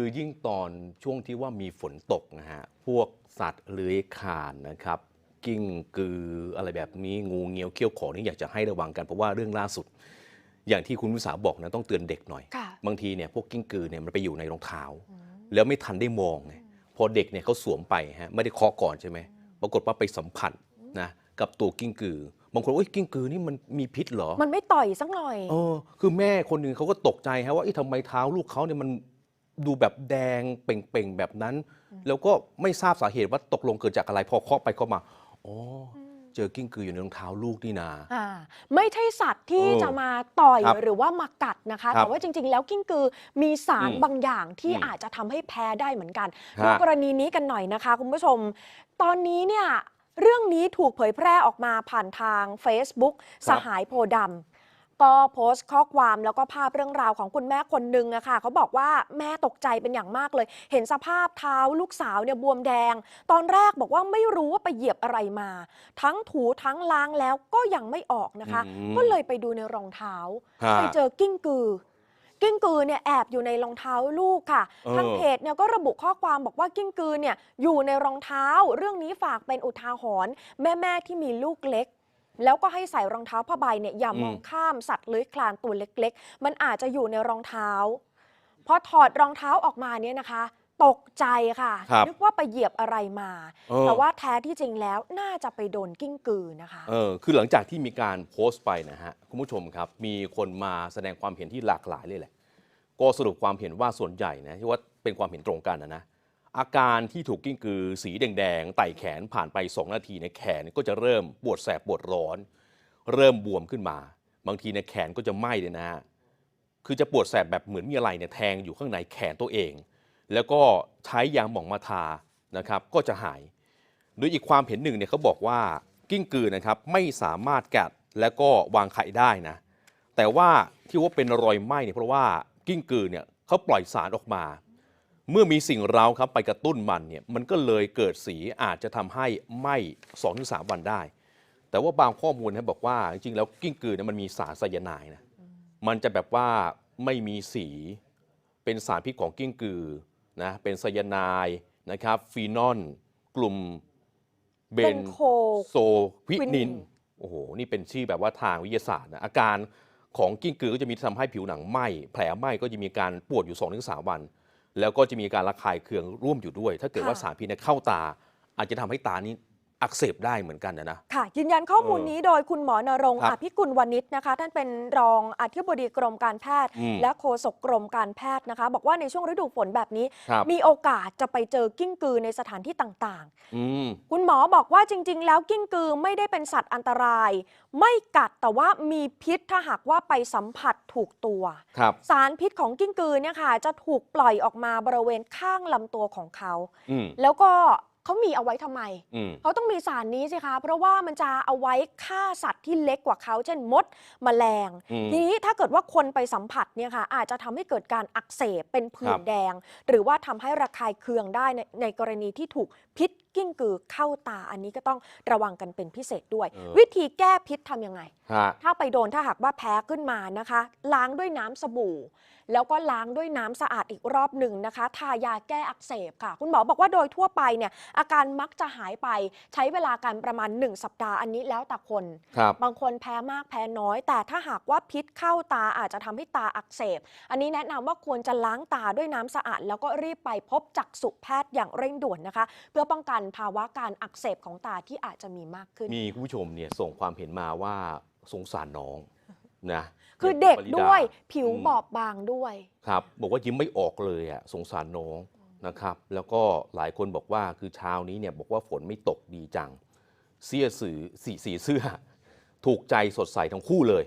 คือยิ่งตอนช่วงที่ว่ามีฝนตกนะฮะ พวกสัตว์เลื้อยคลานนะครับ กิ้งกืออะไรแบบนี้งูเงี้ยวเขี้ยวขอนี่อยากจะให้ระวังกัน เพราะว่าเรื่องล่าสุด อย่างที่คุณวิสาบอกนะต้องเตือนเด็กหน่อยค่ะบางทีเนี่ยพวกกิ้งกือเนี่ยมันไปอยู่ในรองเท้า แล้วไม่ทันได้มองไงพอเด็กเนี่ยเขาสวมไปฮะไม่ได้เคาะก่อนใช่ไหมปรากฏว่าไปสัมผัสนะกับตัวกิ้งกือบางคนโอ้ยกิ้งกือนี่มันมีพิษเหรอ มันไม่ต่อยสักหน่อยเออคือแม่คนหนึ่งเขาก็ตกใจฮะว่าเอ๊ะทำไมเท้าลูกเขาเนี่ยมัน ดูแบบแดงเป่งๆ แบบนั้น แล้วก็ไม่ทราบสาเหตุว่าตกลงเกิดจากอะไรพอเคาะไปเคาะมาอ๋ออเจอกิ้งกืออยู่ในรองเท้าลูกนี่นาอ่าไม่ใช่สัตว์ที่เออจะมาต่อยครับหรือว่ามากัดนะคะครับแต่ว่าจริง ๆ แล้วกิ้งกือมีสารอืมบางอย่างที่อืมอาจจะทำให้แพ้ได้เหมือนกันฮะดูกรณีนี้กันหน่อยนะคะ คุณผู้ชม ตอนนี้เนี่ยเรื่องนี้ถูกเผยแพร่ออกมาผ่านทาง Facebook สหายโพธิ์ดำ ก็โพสต์ข้อความแล้วก็ภาพเรื่องราวของคุณแม่คนหนึ่งอะค่ะเขาบอกว่าแม่ตกใจเป็นอย่างมากเลย เห็นสภาพเท้าลูกสาวเนี่ยบวมแดง ตอนแรกบอกว่าไม่รู้ว่าไปเหยียบอะไรมา ทั้งถูทั้งล้างแล้วก็ยังไม่ออกนะคะ อืมก็เลยไปดูในรองเท้า ฮะไปเจอกิ้งกือ กิ้งกือเนี่ยแอบอยู่ในรองเท้าลูกค่ะ เออ ทางเพจเนี่ยก็ระบุข้อความบอกว่ากิ้งกือเนี่ยอยู่ในรองเท้า เรื่องนี้ฝากเป็นอุทาหรณ์แม่ๆที่มีลูกเล็ก แล้วก็ให้ใส่รองเท้าผ้าใบเนี่ยอย่ามองข้ามสัตว์เลื้อยคลานตัวเล็ก ๆ มันอาจจะอยู่ในรองเท้าพอถอดรองเท้าออกมาเนี่ยนะคะ ตกใจค่ะ ครับนึกว่าไปเหยียบอะไรมา เออ แต่ว่าแท้ที่จริงแล้วน่าจะไปโดนกิ้งกือนะคะ เออคือหลังจากที่มีการโพสต์ไปนะฮะ คุณผู้ชมครับ มีคนมาแสดงความเห็นที่หลากหลายเลยแหละ ก็สรุปความเห็นว่าส่วนใหญ่นะที่ว่าเป็นความเห็นตรงกันนะนะ อาการที่ถูกกิ้งกือสีแดงๆไต่แขนผ่านไป 2 นาทีในยแขนก็จะเริ่มปวดแสบปวดร้อน เริ่มบวมขึ้นมา บางทีในยแขนก็จะไหม้เลยนะฮะคือจะปวดแสบแบบเหมือนมีอะไรเนี่ยแทงอยู่ข้างในแขนตัวเอง แล้วก็ใช้ยาหม่องมาทานะครับก็จะหาย โดยอีกความเห็นหนึ่งเนี่ยเขาบอกว่ากิ้งกือนะครับไม่สามารถกัดและก็วางไข่ได้นะ แต่ว่าที่ว่าเป็นรอยไหม้เนี่ยเพราะว่ากิ้งกือเนี่ยเขาปล่อยสารออกมา เมื่อมีสิ่งเร้าครับไปกระตุ้นมันเนี่ยมันก็เลยเกิดสีอาจจะทำให้ไหม้2-3วันได้ แต่ว่าบางข้อมูลนะบอกว่า จริงๆ แล้วกิ้งกือเนี่ยมันมีสารไซยาไนด์นะมันจะแบบว่าไม่มีสีเป็นสารพิษของกิ้งกือนะเป็นไซยาไนด์นะครับฟีนอลกลุ่มเบเป็นนโคโซวิควินินินนโอ้โหนี่เป็นชื่อแบบว่าทางวิทยาศาสตร์นะอาการของกิ้งกือก็จะมีทำให้ผิวหนังไหม้แผลไหม้ก็จะมีการปวดอยู่2อถึงสวัน แล้วก็จะมีการระคายเคืองร่วมอยู่ด้วย ถ้าเกิดว่าสารพิษเนี่ยเข้าตา อาจจะทำให้ตานี้ อักเสบได้เหมือนกันนะนะค่ะ ยืนยันข้อมูลเออนี้โดยคุณหมอนรงค์ครัอบภิกุลวณิชนะคะ ท่านเป็นรองอธิบดีกรมการแพทย์อืมและโฆษกกรมการแพทย์นะคะ บอกว่าในช่วงฤดูฝนแบบนี้ครับมีโอกาสจะไปเจอกิ้งกือในสถานที่ต่างอืมๆคุณหมอบอกว่าจริง ๆ แล้วกิ้งกือไม่ได้เป็นสัตว์อันตราย ไม่กัดแต่ว่ามีพิษถ้าหากว่าไปสัมผัสถูกตัวครับสารพิษของกิ้งกือเนี่ยค่ะจะถูกปล่อยออกมาบริเวณข้างลำตัวของเขาอืมแล้วก็ เขามีเอาไว้ทำไมอืมเขาต้องมีสารนี้สิคะ เพราะว่ามันจะเอาไว้ฆ่าสัตว์ที่เล็กกว่าเขา เช่นมดมแมลงอืมทีนี้ถ้าเกิดว่าคนไปสัมผัสเนี่ยค่ะอาจจะทำให้เกิดการอักเสบเป็นผื่ครันบแดง หรือว่าทำให้ระคายเคืองได้ในในกรณีที่ถูกพิษกิ้งกือเข้าตาอันนี้ก็ต้องระวังกันเป็นพิเศษด้วย เออ วิธีแก้พิษทำยังไง ฮะ ถ้าไปโดนถ้าหากว่าแพ้ขึ้นมานะคะ ล้างด้วยน้ำสบู่ แล้วก็ล้างด้วยน้ำสะอาดอีกรอบหนึ่งนะคะ ทายาแก้อักเสบค่ะ คุณหมอบอกว่าโดยทั่วไปเนี่ยอาการมักจะหายไปใช้เวลาการประมาณ 1 สัปดาห์อันนี้แล้วแต่คน ครับ บางคนแพ้มากแพ้น้อย แต่ถ้าหากว่าพิษเข้าตาอาจจะทำให้ตาอักเสบ อันนี้แนะนำว่าควรจะล้างตาด้วยน้ำสะอาด แล้วก็รีบไปพบจักษุแพทย์อย่างเร่งด่วนนะคะ เพื่อป้องกันภาวะการอักเสบของตาที่อาจจะมีมากขึ้น มีคุณผู้ชมเนี่ยส่งความเห็นมาว่าสงสารน้องนะคือเด็กปริด้วยผิวอืมบอบบางด้วยครับ บอกว่ายิ้มไม่ออกเลยอะสงสารน้องนะครับ แล้วก็หลายคนบอกว่าคือเช้านี้เนี่ยบอกว่าฝนไม่ตกดีจัง เสื้อสือสีสีเสื้อ ถูกใจสดใสทั้งคู่เลย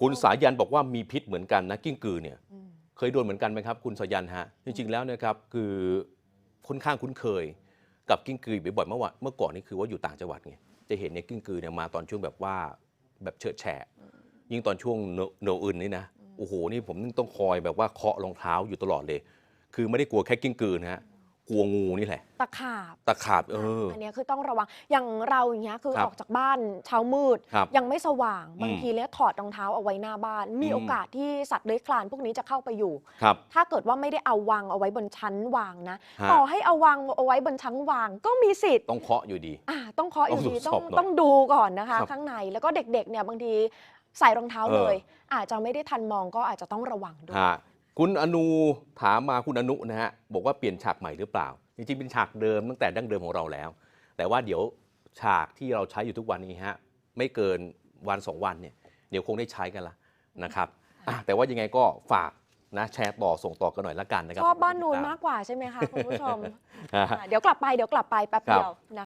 คุณสายันบอกว่ามีพิษเหมือนกันนะกิ้งกือเนี่ยอืมเคยโดนเหมือนกันไหมครับ คุณสายันฮะจริงๆแล้วเนะครับคือค่อนข้างคุ้นเคย กับกิ้งกือบ่อยๆเมื่อวานเมื่อก่อนนี่คือว่าอยู่ต่างจังหวัดไงจะเห็นเนี่ยกิ้งกือเนี่ยมาตอนช่วงแบบว่าแบบเฉิดแฉะยิ่งตอนช่วงโนโนอื่นนี่นะโอ้โหนี่ผมต้องคอยแบบว่าเคาะรองเท้าอยู่ตลอดเลย คือไม่ได้กลัวแค่กิ้งกือนะฮะ กลัวงูนี่แหละ ตะขาบ ตะขาบเออ อันเนี้ยคือต้องระวัง อย่างเราอย่างเงี้ยคือครับออกจากบ้านเช้ามืด ครับยังไม่สว่างอืมบางทีเนี่ยถอดรองเท้าเอาไว้หน้าบ้าน มีอืม โอกาสที่สัตว์เลื้อยคลานพวกนี้จะเข้าไปอยู่ ครับถ้าเกิดว่าไม่ได้เอาวางเอาไว้บนชั้นวางนะ ฮะต่อให้เอาวางเอาไว้บนชั้นวางก็มีสิทธิ์ต้องเคาะอยู่ดี อ่าต้องเคาะอยู่ดีต้ต้อองงตรวจสอบหน่อยต้องดูก่อนนะคะ ครับข้างใน แล้วก็เด็กๆเนี่ยบางทีใส่รองเท้าเออ เลย อาจจะไม่ได้ทันมองก็อาจจะต้องระวังด้วย ฮะ คุณอนูถามมาคุณอนุนะฮะบอกว่าเปลี่ยนฉากใหม่หรือเปล่า จริงๆเป็นฉากเดิมตั้งแต่ดั้งเดิมของเราแล้ว แต่ว่าเดี๋ยวฉากที่เราใช้อยู่ทุกวันนี้ฮะไม่เกินวันสองวันเนี่ยเดี๋ยวคงได้ใช้กันละนะครับอะแต่ว่ายังไงก็ฝากนะแชร์ต่อส่งต่อกันหน่อยละกันนะครับชอบบ้านนูนมากกว่าใช่ไหมคะคุณผู้ชมฮะอ่าเดี๋ยวกลับไปเดี๋ยวกลับไปแป๊บครับเดียวนะ